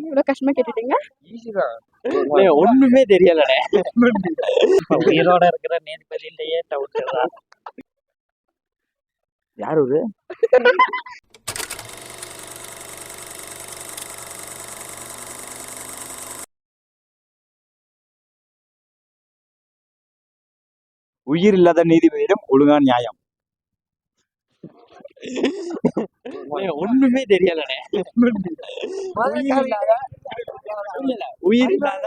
இவ்வளவு கஷ்டமா கேட்டுட்டீங்க? ஒண்ணுமே தெரியலடே. உயிரோட இருக்கிற நீதிபதியிலேயே டவுட் யார் ஒரு உயிர் இல்லாத நீதிபதியிடம் ஒழுங்கான நியாயம். ஒண்ணுமே தெரியலடே உயிர் இல்லாத புரியல. உயிர் இல்லாத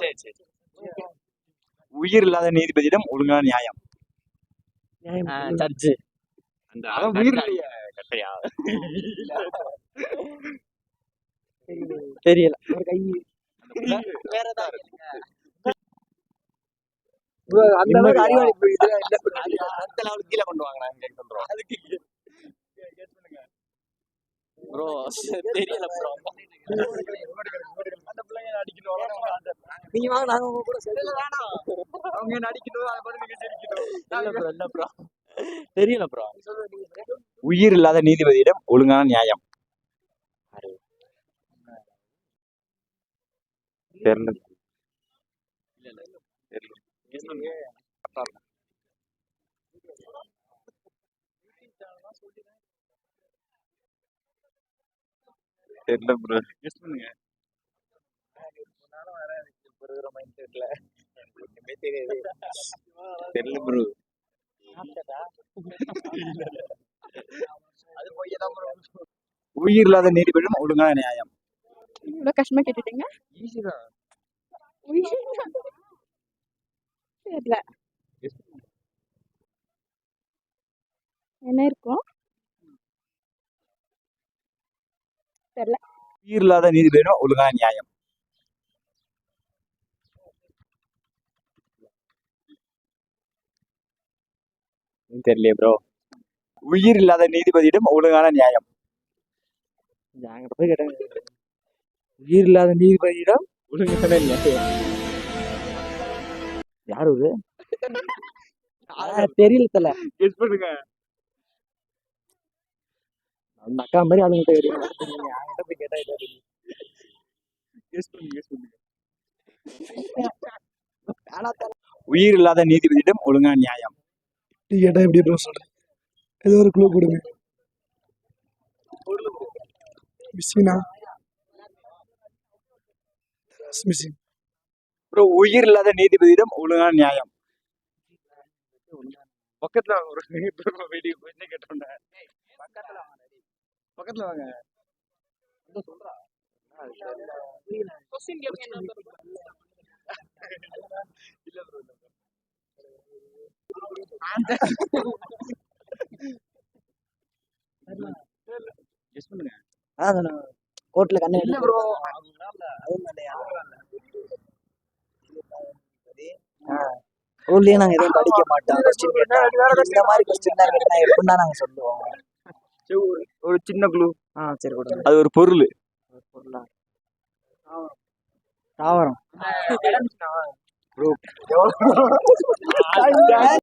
சரி சரி உயிர் இல்லாத நீதிபதியிடம் ஒழுங்கான நியாயம். ஜட்ஜு உயிர் இல்லையே கட்டையா தெரியல. வேற அந்த அளவுக்கு அறிவாளி level கீழ கொண்டு வாங்க நாங்க கேட்க சொல்றோம் ப்ரோ தெரியல ப்ரோ அந்த பிள்ளைங்க அடிக்கணும் நீங்க வாங்க நாங்க உங்க கூட சேர்ந்து வேணாம். அவங்க அடிக்கணும் அதை பார்த்து நீங்க சிரிக்கணும். இல்ல ப்ரோ இல்ல ப்ரோ தெரியல ப்ரோ உயிர் இல்லாத நீதிபதியிடம் ஒழுங்கான நியாயம். தெரியல தெரியல ப்ரோ கெஸ் பண்ணுங்க தெரியல ப்ரோ உயிர் இல்லாத நீதிபதியிடம் ஒழுங்கான நியாயம். இவ்வளவு கஷ்டமா கேட்டுட்டீங்க? தெரியல. என்ன இருக்கும் தெரியல. உயிர் இல்லாத நீதிபதியிடம் ஒழுங்கான நியாயம். தெரியலையே ப்ரோ உயிர் இல்லாத நீதிபதியிடம் ஒழுங்கான நியாயம். என்கிட்ட போய் கேட்டாங்க உயிர் இல்லாத நீதிபதியிடம் ஒழுங்கான நியாயம். யார் இது தெரியல தல கெஸ் பண்ணுங்க. அந்த அக்கா மாதிரி ஆளுங்கிட்ட தெரியும் என்கிட்ட போய் கேட்டா கெஸ் பண்ணுங்க கெஸ் பண்ணுங்க. உயிர் இல்லாத நீதிபதியிடம் ஒழுங்கான நியாயம். டீ கேட்டா எப்படி ப்ரோ சொல்றேன் ஏதோ ஒரு க்ளூ கொடுங்க. மிஸ்ஸினா மிஸ்ஸிங் ப்ரோ உயிர் இல்லாத நீதிபதியிடம் ஒழுங்கான நியாயம். பக்கத்துல ஒரு வெடி என்ன கேட்டோம்னா பக்கத்துல வாங்க. பக்கத்துல வாங்க. சொல்றா. இல்ல ப்ரோ கோர்ட்ல கண்ணு இல்ல ப்ரோ ஸ்கூல்லயே நாங்க எதுவும் படிக்க மாட்டோம் கொஸ்டின் இந்த மாதிரி கொஸ்டின் தான் கேட்டா எப்படின்னா நாங்க சொல்லுவோம். ஒரு சின்ன குழு ஆ சரி கொடுங்க. அது ஒரு பொருள். பொருளா? தாவரம்.